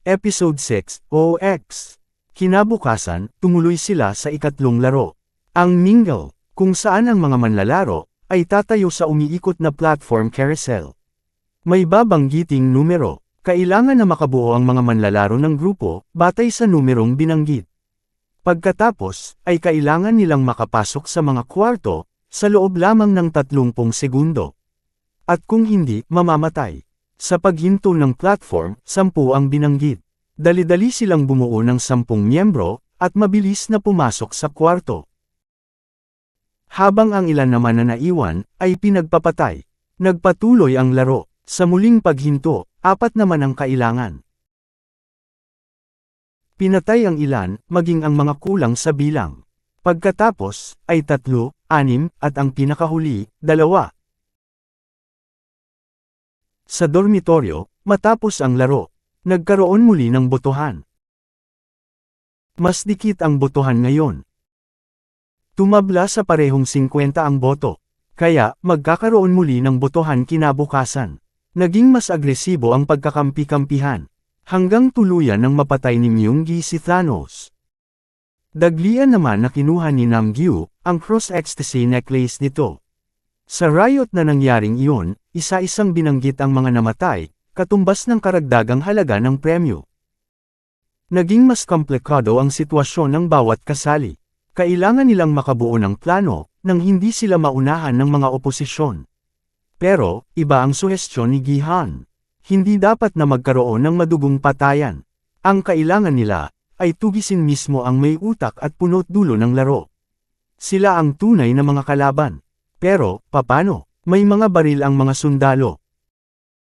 Episode 6, OX. Kinabukasan, tumuloy sila sa ikatlong laro. Ang Mingle, kung saan ang mga manlalaro, ay tatayo sa umiikot na platform carousel. May babanggiting numero, kailangan na makabuo ang mga manlalaro ng grupo, batay sa numerong binanggit. Pagkatapos, ay kailangan nilang makapasok sa mga kwarto, sa loob lamang ng 30 segundo. At kung hindi, mamamatay. Sa paghinto ng platform, 10 ang binanggit. Dali-dali silang bumuo ng 10 miyembro, at mabilis na pumasok sa kwarto. Habang ang ilan naman na naiwan, ay pinagpapatay. Nagpatuloy ang laro. Sa muling paghinto, apat naman ang kailangan. Pinatay ang ilan, maging ang mga kulang sa bilang. Pagkatapos, ay tatlo, anim, at ang pinakahuli, dalawa. Sa dormitoryo, matapos ang laro, nagkaroon muli ng botohan. Mas dikit ang botohan ngayon. Tumabla sa parehong 50 ang boto. Kaya, magkakaroon muli ng botohan kinabukasan. Naging mas agresibo ang pagkakampi-kampihan. Hanggang tuluyan ng mapatay ni Myunggi si Thanos. Daglian naman na kinuha ni Namgyu, ang cross-ecstasy necklace nito. Sa riot na nangyaring iyon, isa-isang binanggit ang mga namatay, katumbas ng karagdagang halaga ng premyo. Naging mas komplikado ang sitwasyon ng bawat kasali. Kailangan nilang makabuo ng plano, nang hindi sila maunahan ng mga oposisyon. Pero, iba ang suhestyon ni Gihan. Hindi dapat na magkaroon ng madugong patayan. Ang kailangan nila, ay tugisin mismo ang may utak at punot dulo ng laro. Sila ang tunay na mga kalaban. Pero, papano? May mga baril ang mga sundalo.